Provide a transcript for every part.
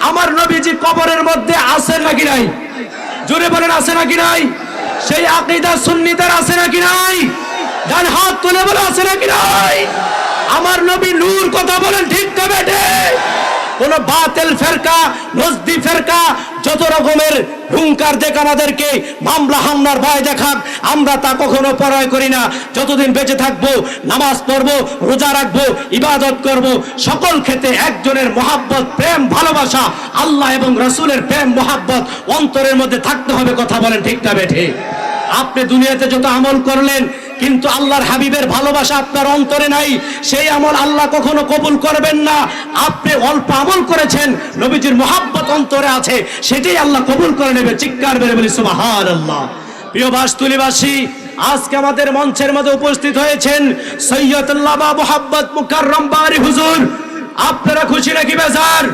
আমার নবীজি কবরের মধ্যে আছে নাকি নাই? জোরে বলেন, আছে নাকি নাই? সেই আকিদা সুন্নিদের আছে নাকি নাই? ডান হাত তুলে বলে, আছে নাকি নাই? আমার নবী নূর কথা বলেন, ঠিক তো বেটে কোন বাতেল ফেরকা, নজদি ফেরকা, যত রকমের হুঙ্কার দেখ আমাদেরকে, মামলা হামলার ভয় দেখাক, আমরা তা কখনো পরয় করি না। যতদিন বেঁচে থাকব, নামাজ পড়ব, রোজা রাখব, ইবাদত করব, সকল ক্ষেত্রে একজনের মহাব্বত, প্রেম, ভালোবাসা, আল্লাহ এবং রসুলের প্রেম, মহাব্বত অন্তরের মধ্যে থাকতে হবে, কথা বলেন ঠিক না বেঠে। আপনি দুনিয়াতে যত আমল করলেন কিন্তু আল্লাহর হাবিবের ভালোবাসা আপনার অন্তরে নাই। সেই আমল আল্লাহ কখনো কবুল করবেন না। আপনি অল্প আমল করেছেন, নবীজির মোহাব্বত অন্তরে আছে, সেটাই আল্লাহ কবুল করে নেবে। চিৎকার বেড়ে বলি সুবাহান আল্লাহ প্রিয় বাসতুলিবাসী, আজকে আমাদের মঞ্চের মধ্যে উপস্থিত হয়েছেন সৈয়দুল্লাহ মোহাব্বত মুকাররম হুজুর। আপনারা খুশি নাকি বেজার?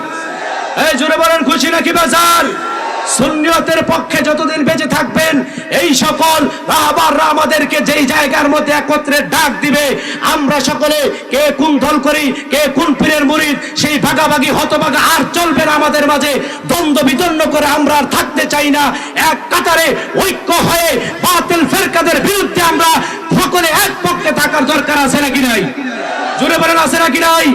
এই জোরে বলেন, খুশি নাকি বেজার? সুন্নিয়তের পক্ষে যতদিন বেঁচে থাকবেন, এই সকল রাহবাররা আমাদেরকে যেই জায়গার মধ্যে একত্রে ডাক দিবে, আমরা সকলে কে কোন দল করি কে কোন পীরের মুরিদ, সেই ভাগাভাগি, হতভাগা আর চলবে না আমাদের মাঝে। দ্বন্দ্ব বিতন্ন করে আমরা আর থাকতে চাই না। এক কাতারে ঐক্য হয়ে বাতিল ফেরকাদের বিরুদ্ধে আমরা সকলে এক পক্ষে থাকার দরকার আছে নাকি নাই? জোরে বলেন, আছে নাকি নাই?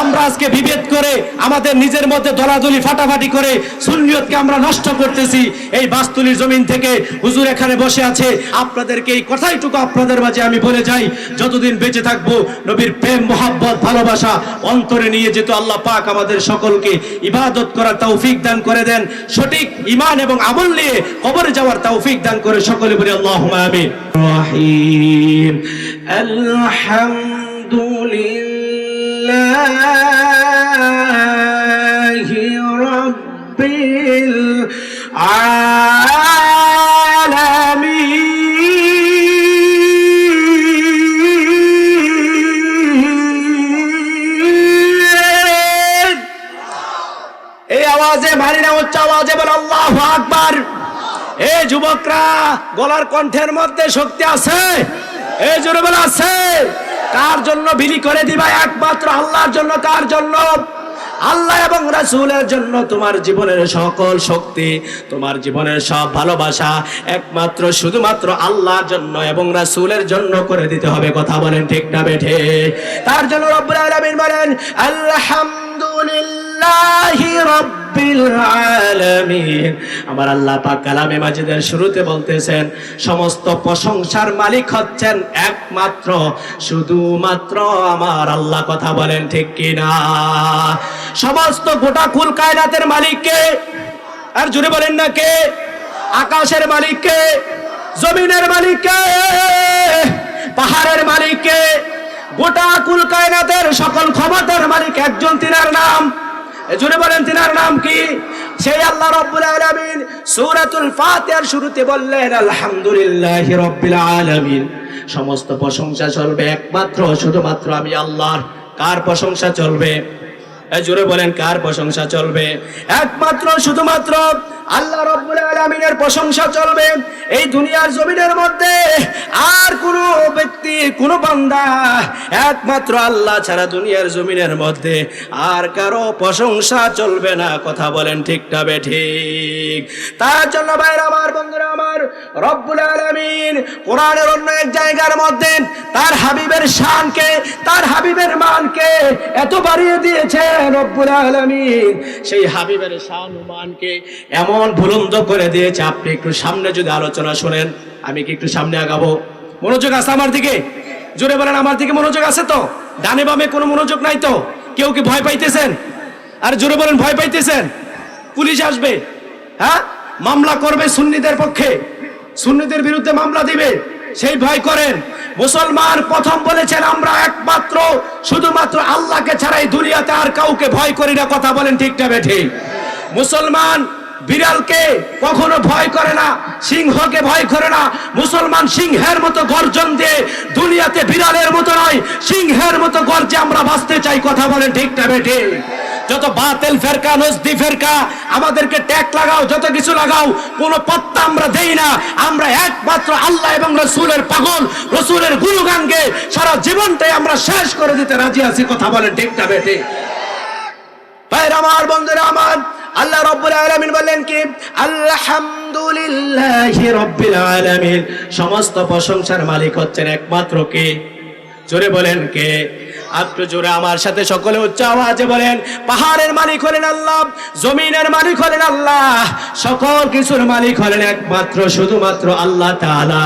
আমরা আজকে বিভেদ করে, আমাদের নিজের মধ্যে দলাদলি, ফাটাফাটি করে সুন্নিয়তকে আমরা নষ্ট করতেছি। এই বাস্তুলির জমিন থেকে হুজুর এখানে বসে আছে। আপনাদেরকে এই কথাইটুকু আপনাদের মাঝে আমি বলে যাই, যতদিন বেঁচে থাকব, নবীর প্রেম, মোহাব্বত, ভালোবাসা অন্তরে নিয়ে যেত আল্লাহ পাক আমাদের সকলকে ইবাদত করার তৌফিক দান করে দেন। সঠিক ইমান এবং আমল নিয়ে কবরে যাওয়ার তৌফিক দান করে সকলে বলি আল্লাহ আমিন। রহিম। আলহামদুলিল্লাহ। যুবকরা গলার কণ্ঠের মধ্যে শক্তি আছে? এই জোরে বলে আছে। কার জন্য বিলি করে দিবা একমাত্র আল্লাহর জন্য কার জন্য? আল্লাহ এবং রাসূলের জন্য তোমার জীবনের সকল শক্তি, তোমার জীবনের সব ভালোবাসা একমাত্র শুধুমাত্র আল্লাহর জন্য এবং রাসূলের জন্য করে দিতে হবে, কথা বলেন ঠিক না বেঠে? তার জন্য রব্বুল আলামিন বলেন, আলহামদুলিল্লাহি আমার আল্লাহ পাক কালামে মাজিদের শুরুতে বলতেছেন, সমস্ত প্রশংসার মালিক হচ্ছেন একমাত্র, শুধুমাত্র আমার আল্লাহ কথা বলেন ঠিক কিনা? সমস্ত গোটা কুল কায়নাতের মালিককে আর জুড়ে বলেন না কে? আকাশের মালিককে জমিনের মালিককে পাহাড়ের মালিককে গোটা কুল কায়নাতের সকল ক্ষমতার মালিক একজন, তিনার নাম জুড়ে বলেন, তিনার নাম কি? সেই আল্লাহ রব্বুল আলামিন সূরাতুল ফাতিহার শুরুতে বললেন, আলহামদুলিল্লাহি রব্বিল আলামিন। সমস্ত প্রশংসা চলবে একমাত্র, শুধুমাত্র আমি আল্লাহর। কার প্রশংসা চলবে? জোরে বলেন, কার প্রশংসা চলবে? একমাত্র, শুধুমাত্র আল্লাহ রব্বুল আলামিনের প্রশংসা চলবে। এই দুনিয়ার জমিনের মধ্যে আর কোন ব্যক্তি, কোন বান্দা, একমাত্র আল্লাহ ছাড়া দুনিয়ার জমিনের মধ্যে আর কারও প্রশংসা চলবে না। কথা বলেন ঠিক না ঠিক। তার জন্য ভাইরা আমার, বন্ধুরা আমার, রব্বুল আলামিন কোরআনের অন্য এক জায়গার মধ্যে তার হাবিবের শানকে, তার হাবিবের মানকে এত বাড়িয়ে দিয়েছে রব্বুল আলামিন। সেই হাবিবের শান মানকে এমন বুলন্দ করে দিয়েছে। আপনি একটু সামনে যদি আলোচনা শোনেন, আমি কি একটু সামনে আগাবো? মনোযোগ আছে আমার দিকে? জোরে বলেন, আমার দিকে মনোযোগ আছে তো? ডানে বামে কোনো মনোযোগ নাই তো? কেউ কি ভয় পাইতেছেন? আর জোরে বলেন, ভয় পাইতেছেন? পুলিশ আসবে। হ্যাঁ? মামলা করবে সুন্নিদের পক্ষে। সুন্নিদের বিরুদ্ধে মামলা দিবে। সেই ভয় করেন। মুসলমান প্রথম বলেছেন, আমরা একমাত্র, শুধুমাত্র আল্লাহকে ছাড়াই দুনিয়াতে আর কাউকে ভয় করি না। কথা বলেন ঠিক না বেঠি মুসলমান বিড়ালকে কখনো ভয় করে না, সিংহকে ভয় করে না। মুসলমান সিংহের মতো গর্জন দিয়ে দুনিয়াতে বিড়ালের মতো নয়, সিংহের মতো গর্জে আমরা বাঁচতে চাই, কথা বলেন ঠিক না বেঠি? যত বাতেল ফেরকা, নজদি ফেরকা, আমাদেরকে ট্যাগ লাগাও, যত কিছু লাগাও, কোনো পত্তা আমরা দেই না। আমরা একমাত্র আল্লাহ এবং রসুলের পাগল, রসুলের গুরুগানকে সারা জীবনটাই আমরা শেষ করে দিতে রাজি আছি, কথা বলেন ঠিক না বেটে ভাইরা, আমার বন্ধুরা, আমার আল্লাহ রব্বুল আলামিন বললেন কি? আলহামদুলিল্লাহি রব্বিল আলামিন। সমস্ত প্রশংসার মালিক হচ্ছেন একমাত্র কে? জোরে বলেন কে? একটু জোরে আমার সাথে সকলে উচ্চ আওয়াজে বলেন, পাহাড়ের মালিক হলেন আল্লাহ, জমিনের মালিক হলেন আল্লাহ, সকল কিছুর মালিক হলেন একমাত্র, শুধুমাত্র আল্লাহ তাআলা।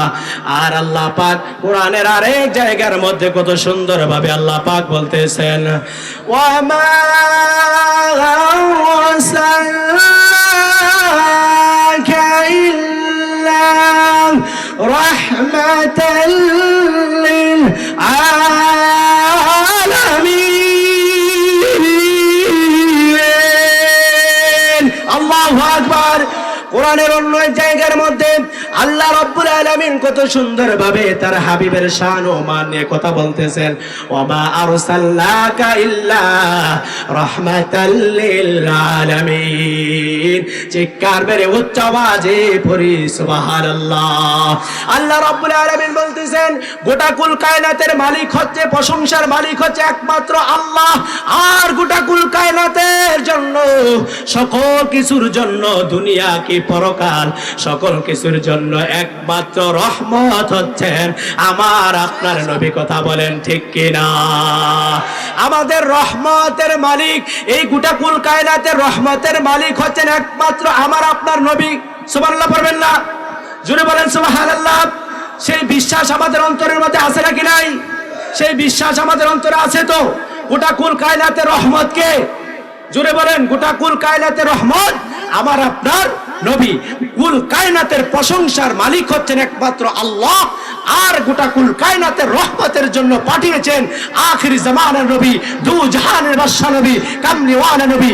আর আল্লাহ পাক কোরআনের আরেক জায়গার মধ্যে কত সুন্দরভাবে আল্লাহ পাক বলতেছেন ওয়ামা আরসালনাকা কোরআনের অন্য জায়গার মধ্যে আল্লাহ রব্বুল আলামিন কত সুন্দরভাবে তার হাবিবের শান ও মান নিয়ে কথা বলতেছেন। ওমা আরসালনাকা ইল্লা রাহমাতাল লিল আলামিন। চিৎকার মেরে উচ্চ আওয়াজে পড়ি, সুবহানাল্লাহ। আল্লাহ রব্বুল আলামিন বলতেছেন, গোটা কুল কায়নাতের মালিক হচ্ছে, প্রশংসার মালিক হচ্ছে একমাত্র আল্লাহ। আর গোটা কুল কায়নাতের জন্য, সকল কিছুর জন্য দুনিয়া কি পরকাল। সকল কিছুর জন্য একমাত্র রহমত হচ্ছেন। আমার আপনার নবী কথা বলেন ঠিক কিনা? আমাদের রহমতের মালিক, এই গোটা কুল কায়নাতের রহমতের মালিক হচ্ছেন একমাত্র আমার আপনার নবী। সুবহানাল্লাহ পড়বেন না? জুড়ে বলেন সুবহানাল্লাহ। সেই বিশ্বাস আমাদের অন্তরের মধ্যে আছে নাকি নাই? সেই বিশ্বাস আমাদের অন্তরে আছে তো? গোটা কুল কায়নাতের রহমতকে। জুড়ে বলেন, গোটা কুল কায়নাতের রহমত। আমার আপনার নবী। কুল কায়নাতের প্রশংসার মালিক হচ্ছেন একমাত্র আল্লাহ। আর গোটা কুল কায়নাতের রহমতের জন্য পাঠিয়েছেন আখিরি জামানের নবী দু জাহানের বাদশা নবী কামনিওয়ালা নবী।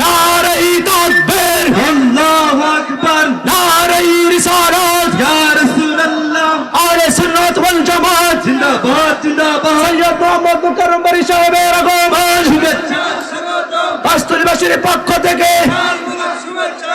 নারাই তাকবীর। আল্লাহু আকবার। নারাই রিসালাত। ইয়া রাসূলুল্লাহ। আরে সুন্নাত ওয়াল জামাত। জিন্দাবাদ জিন্দাবাদ। সৈয়দ মোহাম্মদ মুকাররম বাড়ি সাহেবের আগমন শুভেচ্ছা স্বাগতম পাঁচতলিবাসীর পক্ষ থেকে শুভেচ্ছা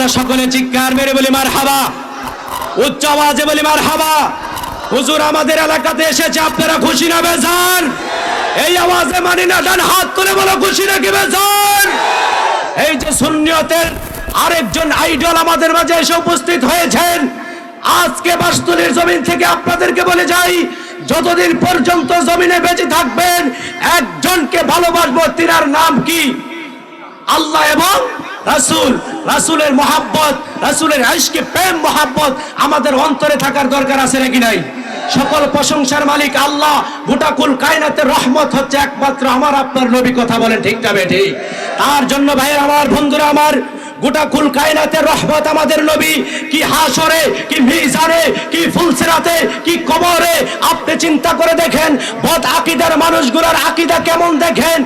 আমরা সকলে চিৎকার মেরে বলি মার হাবা উচ্চ আওয়াজে বলি মার হাবা হুজুর আমাদের এলাকাতে এসেছে, আপনারা খুশি না বেজান এই আওয়াজে মানি না, ডান হাত তুলে বলো, খুশি নাকি বেজান এই যে সুন্নিয়তের আরেকজন আইডল আমাদের মাঝে এসে উপস্থিত হয়েছেন। আজকে বাস্তুলির জমিন থেকে আপনাদেরকে বলে যাই, যতদিন পর্যন্ত জমিনে বেঁচে থাকবেন, একজনকে ভালোবাসবো, তিনার নাম কি? আল্লাহ এবং রাসূল, রাসূলের মোহাব্বত, রাসূলের আইশকে প্রেম, মোহাব্বত আমাদের অন্তরে থাকার দরকার আছে নাকি নাই? সকল প্রশংসার মালিক আল্লাহ গোটা কুল কায়নাতের রহমত হচ্ছে একমাত্র আমার, আপনার নবী কথা বলেন ঠিক যাবে ঠিক তার জন্য ভাইয়ের আমার, বন্ধুরা আমার গোটা কুল রহমত আমাদের নবী, কি হাসরে, কি মিজানে, কি ফুলসেরাতে, কি কবরে, আপনি চিন্তা করে দেখেন, বদ আকিদার মানুষগুলোর আকিদা কেমন দেখেন?